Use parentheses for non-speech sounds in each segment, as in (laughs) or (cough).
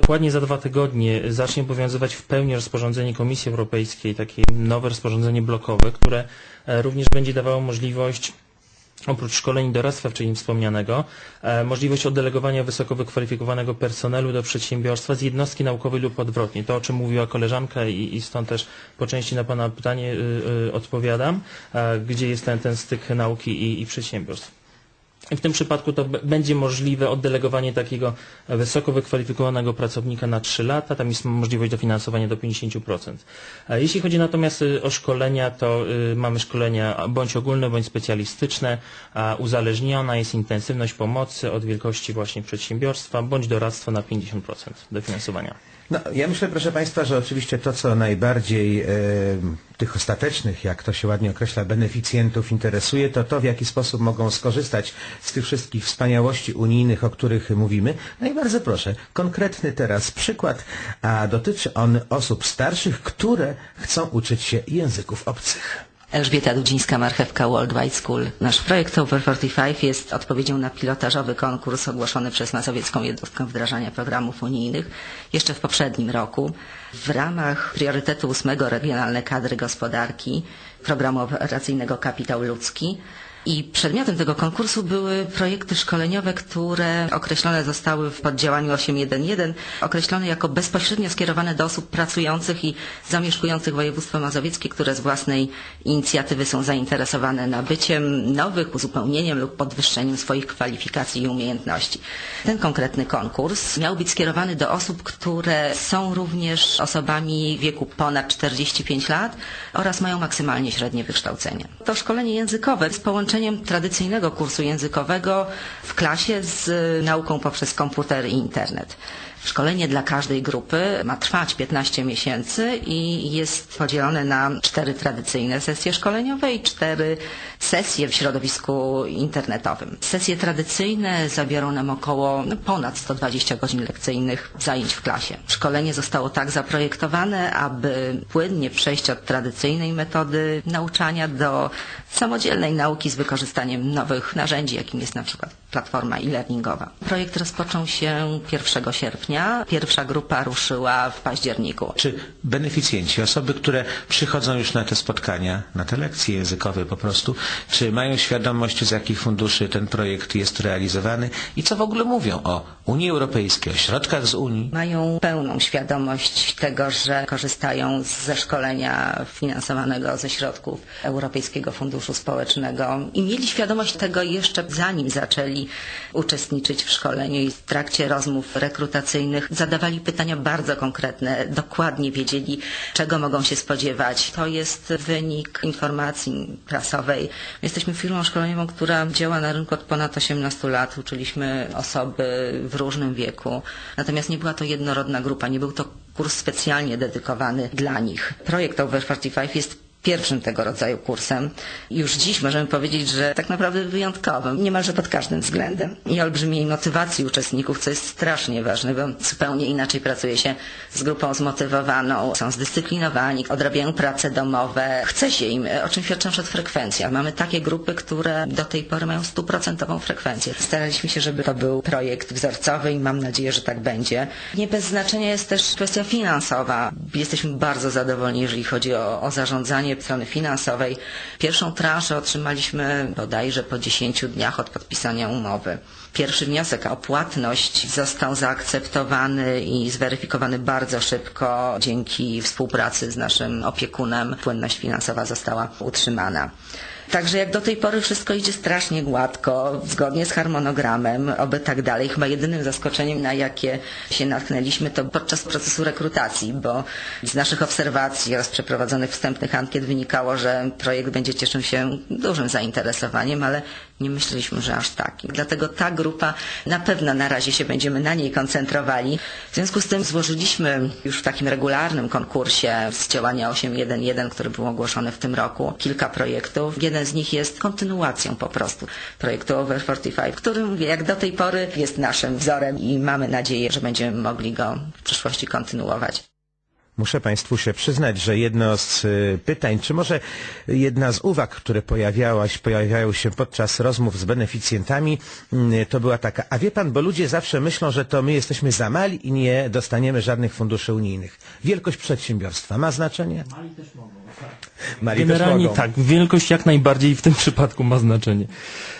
Dokładnie za dwa tygodnie zacznie obowiązywać w pełni rozporządzenie Komisji Europejskiej, takie nowe rozporządzenie blokowe, które e, również będzie dawało możliwość oprócz szkoleń doradztwa wcześniej wspomnianego, e, możliwość oddelegowania wysoko wykwalifikowanego personelu do przedsiębiorstwa z jednostki naukowej lub odwrotnie. To, o czym mówiła koleżanka i, i stąd też po części na Pana pytanie y, y, odpowiadam, e, gdzie jest ten, ten styk nauki i, i przedsiębiorstw. W tym przypadku to będzie możliwe oddelegowanie takiego wysoko wykwalifikowanego pracownika na 3 lata. Tam jest możliwość dofinansowania do 50%. A jeśli chodzi natomiast o szkolenia, to mamy szkolenia bądź ogólne, bądź specjalistyczne. Uzależniona jest intensywność pomocy od wielkości właśnie przedsiębiorstwa, bądź doradztwo na 50% dofinansowania. No, ja myślę, proszę Państwa, że oczywiście to, co najbardziej e, tych ostatecznych, jak to się ładnie określa, beneficjentów interesuje, to to, w jaki sposób mogą skorzystać z tych wszystkich wspaniałości unijnych, o których mówimy. No i bardzo proszę, konkretny teraz przykład, a dotyczy on osób starszych, które chcą uczyć się języków obcych. Elżbieta Dudzińska, Marchewka Worldwide School. Nasz projekt Over 45 jest odpowiedzią na pilotażowy konkurs ogłoszony przez Mazowiecką Jednostkę Wdrażania Programów Unijnych jeszcze w poprzednim roku. W ramach priorytetu ósmego Regionalne Kadry Gospodarki Programu Operacyjnego Kapitał Ludzki i przedmiotem tego konkursu były projekty szkoleniowe, które określone zostały w poddziałaniu 811, określone jako bezpośrednio skierowane do osób pracujących i zamieszkujących województwo mazowieckie, które z własnej inicjatywy są zainteresowane nabyciem nowych, uzupełnieniem lub podwyższeniem swoich kwalifikacji i umiejętności. Ten konkretny konkurs miał być skierowany do osób, które są również osobami wieku ponad 45 lat oraz mają maksymalnie średnie wykształcenie. To szkolenie językowe z połączeniem połączeniem tradycyjnego kursu językowego w klasie z nauką poprzez komputer i internet. Szkolenie dla każdej grupy ma trwać 15 miesięcy i jest podzielone na cztery tradycyjne sesje szkoleniowe i cztery sesje w środowisku internetowym. Sesje tradycyjne zabiorą nam około no, ponad 120 godzin lekcyjnych zajęć w klasie. Szkolenie zostało tak zaprojektowane, aby płynnie przejść od tradycyjnej metody nauczania do samodzielnej nauki z wykorzystaniem nowych narzędzi, jakim jest na przykład platforma e-learningowa. Projekt rozpoczął się 1 sierpnia. Pierwsza grupa ruszyła w październiku. Czy beneficjenci, osoby, które przychodzą już na te spotkania, na te lekcje językowe po prostu, czy mają świadomość, z jakich funduszy ten projekt jest realizowany i co w ogóle mówią o Unii Europejskiej, o środkach z Unii? Mają pełną świadomość tego, że korzystają ze szkolenia finansowanego ze środków Europejskiego Funduszu Społecznego i mieli świadomość tego jeszcze zanim zaczęli uczestniczyć w szkoleniu i w trakcie rozmów rekrutacyjnych zadawali pytania bardzo konkretne, dokładnie wiedzieli, czego mogą się spodziewać. To jest wynik informacji prasowej. Jesteśmy firmą szkoleniową, która działa na rynku od ponad 18 lat. Uczyliśmy osoby w różnym wieku. Natomiast nie była to jednorodna grupa, nie był to kurs specjalnie dedykowany dla nich. Projekt Over 45 jest pierwszym tego rodzaju kursem. Już dziś możemy powiedzieć, że tak naprawdę wyjątkowym, niemalże pod każdym względem. I olbrzymiej motywacji uczestników, co jest strasznie ważne, bo zupełnie inaczej pracuje się z grupą zmotywowaną, są zdyscyplinowani, odrabiają prace domowe, chce się im, o czym świadczą przed frekwencja. Mamy takie grupy, które do tej pory mają stuprocentową frekwencję. Staraliśmy się, żeby to był projekt wzorcowy i mam nadzieję, że tak będzie. Nie bez znaczenia jest też kwestia finansowa. Jesteśmy bardzo zadowoleni, jeżeli chodzi o, o zarządzanie strony finansowej. Pierwszą transzę otrzymaliśmy bodajże po 10 dniach od podpisania umowy. Pierwszy wniosek o płatność został zaakceptowany i zweryfikowany bardzo szybko dzięki współpracy z naszym opiekunem. Płynność finansowa została utrzymana. Także jak do tej pory wszystko idzie strasznie gładko, zgodnie z harmonogramem, oby tak dalej. Chyba jedynym zaskoczeniem, na jakie się natknęliśmy, to podczas procesu rekrutacji, bo z naszych obserwacji oraz przeprowadzonych wstępnych ankiet wynikało, że projekt będzie cieszył się dużym zainteresowaniem, ale nie myśleliśmy, że aż tak. Dlatego ta grupa na pewno na razie się będziemy na niej koncentrowali. W związku z tym złożyliśmy już w takim regularnym konkursie z działania 811, który był ogłoszony w tym roku, kilka projektów. Jeden z nich jest kontynuacją po prostu projektu Over 45, który mówię, jak do tej pory jest naszym wzorem i mamy nadzieję, że będziemy mogli go w przyszłości kontynuować. Muszę Państwu się przyznać, że jedno z y, pytań, czy może jedna z uwag, które pojawiałaś, pojawiają się podczas rozmów z beneficjentami, y, to była taka, a wie Pan, bo ludzie zawsze myślą, że to my jesteśmy za mali i nie dostaniemy żadnych funduszy unijnych. Wielkość przedsiębiorstwa ma znaczenie? Mali też mogą. Mali Generalnie tak, wielkość jak najbardziej w tym (laughs) przypadku ma znaczenie.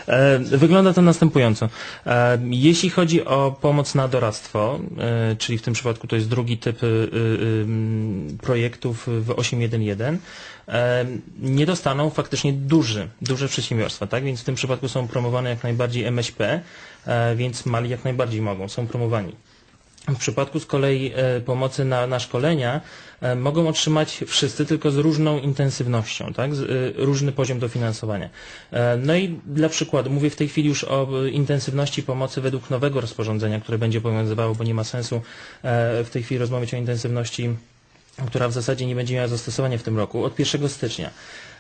E, wygląda to następująco. E, jeśli chodzi o pomoc na doradztwo, e, czyli w tym przypadku to jest drugi typ y, y, projektów w 811, e, nie dostaną faktycznie duży, duże przedsiębiorstwa, tak? Więc w tym przypadku są promowane jak najbardziej MŚP, e, więc mali jak najbardziej mogą, są promowani. W przypadku z kolei e, pomocy na, na szkolenia e, mogą otrzymać wszyscy, tylko z różną intensywnością, tak? z, e, różny poziom dofinansowania. No i dla przykładu, mówię w tej chwili już o intensywności pomocy według nowego rozporządzenia, które będzie obowiązywało, bo nie ma sensu w tej chwili rozmawiać o intensywności która w zasadzie nie będzie miała zastosowania w tym roku, od 1 stycznia.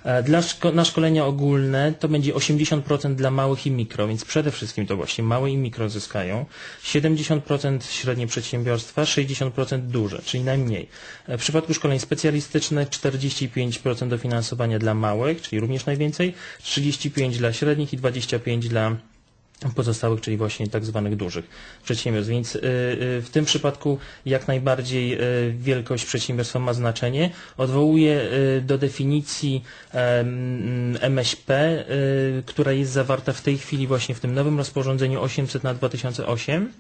E, Dla szko na szkolenia ogólne to będzie 80% dla małych i mikro, więc przede wszystkim to właśnie małe i mikro zyskają, 70% średnie przedsiębiorstwa, 60% duże, czyli najmniej. E, W przypadku szkoleń specjalistycznych 45% dofinansowania dla małych, czyli również najwięcej, 35% dla średnich i 25% dla pozostałych, czyli właśnie tak zwanych dużych przedsiębiorstw. Więc y, y, w tym przypadku jak najbardziej y, wielkość przedsiębiorstwa ma znaczenie. Odwołuję do definicji MŚP, która jest zawarta w tej chwili właśnie w tym nowym rozporządzeniu 800 na 2008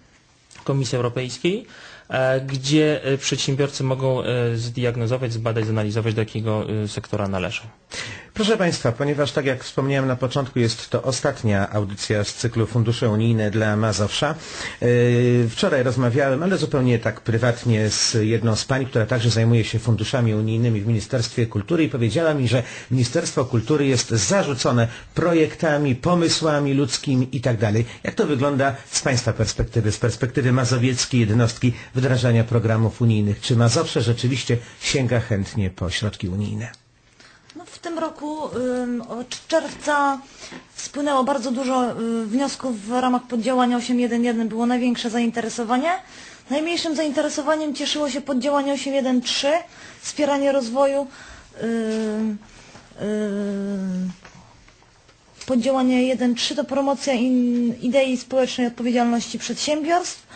Komisji Europejskiej, e, gdzie przedsiębiorcy mogą e, zdiagnozować, zbadać, zanalizować, do jakiego sektora należą. Proszę Państwa, ponieważ tak jak wspomniałem na początku, jest to ostatnia audycja z cyklu Fundusze Unijne dla Mazowsza. Yy, Wczoraj rozmawiałem, ale zupełnie tak prywatnie z jedną z pań, która także zajmuje się funduszami unijnymi w Ministerstwie Kultury i powiedziała mi, że Ministerstwo Kultury jest zarzucone projektami, pomysłami ludzkimi i tak. Jak to wygląda z Państwa perspektywy, z perspektywy mazowieckiej jednostki wdrażania programów unijnych? Czy Mazowsze rzeczywiście sięga chętnie po środki unijne? W tym roku od czerwca spłynęło bardzo dużo y, wniosków w ramach poddziałania 8.1.1 było największe zainteresowanie. Najmniejszym zainteresowaniem cieszyło się poddziałanie 8.1.3 wspieranie rozwoju poddziałanie 1.3 to promocja idei społecznej odpowiedzialności przedsiębiorstw.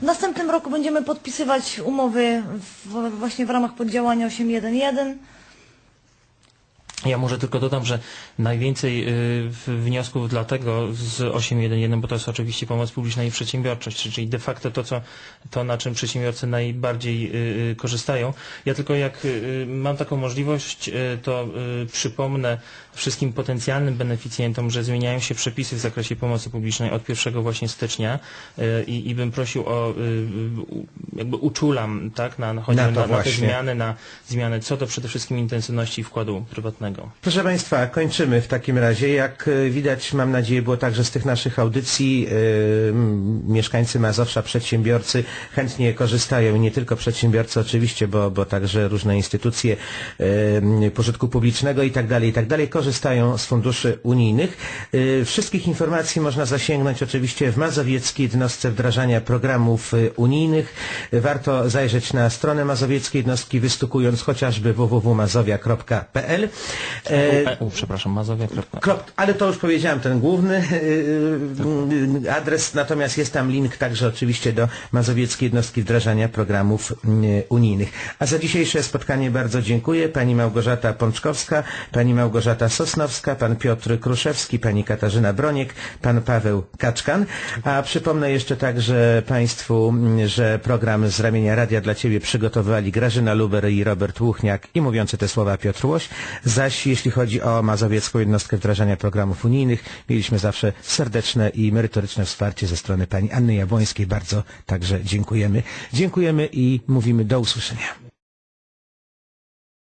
W następnym roku będziemy podpisywać umowy w, właśnie w ramach poddziałania 8.1.1. Ja może tylko dodam, że najwięcej y, wniosków dlatego z 8.1.1, bo to jest oczywiście pomoc publiczna i przedsiębiorczość, czyli de facto to, co, to na czym przedsiębiorcy najbardziej y, y, korzystają. Ja tylko jak mam taką możliwość, to przypomnę wszystkim potencjalnym beneficjentom, że zmieniają się przepisy w zakresie pomocy publicznej od 1 właśnie stycznia i, i bym prosił o, jakby uczulam, tak, na, Na na, na, te zmiany, na zmiany co do przede wszystkim intensywności wkładu prywatnego. Proszę Państwa, kończymy w takim razie. Jak e, widać, mam nadzieję, było także z tych naszych audycji, m, mieszkańcy Mazowsza, przedsiębiorcy chętnie korzystają i nie tylko przedsiębiorcy oczywiście, bo, bo także różne instytucje m, pożytku publicznego i tak dalej, i tak dalej, korzystają z funduszy unijnych. E, Wszystkich informacji można zasięgnąć oczywiście w mazowieckiej jednostce wdrażania programów e, unijnych. Warto zajrzeć na stronę mazowieckiej jednostki, wystukując chociażby www.mazowia.pl. E, U, przepraszam, Mazowia. Krop, ale to już powiedziałem, ten główny yy, adres, natomiast jest tam link także oczywiście do Mazowieckiej Jednostki Wdrażania Programów Unijnych. A za dzisiejsze spotkanie bardzo dziękuję. Pani Małgorzata Pączkowska, pani Małgorzata Sosnowska, pan Piotr Kruszewski, pani Katarzyna Broniek, pan Paweł Kaczkan. A przypomnę jeszcze także Państwu, że program z ramienia Radia dla Ciebie przygotowywali Grażyna Luber i Robert Łuchniak i mówiący te słowa Piotr Łoś. Zaś jeśli chodzi o Mazowiecką Jednostkę Wdrażania Programów Unijnych, mieliśmy zawsze serdeczne i merytoryczne wsparcie ze strony pani Anny Jabłońskiej. Bardzo także dziękujemy. Dziękujemy i mówimy do usłyszenia.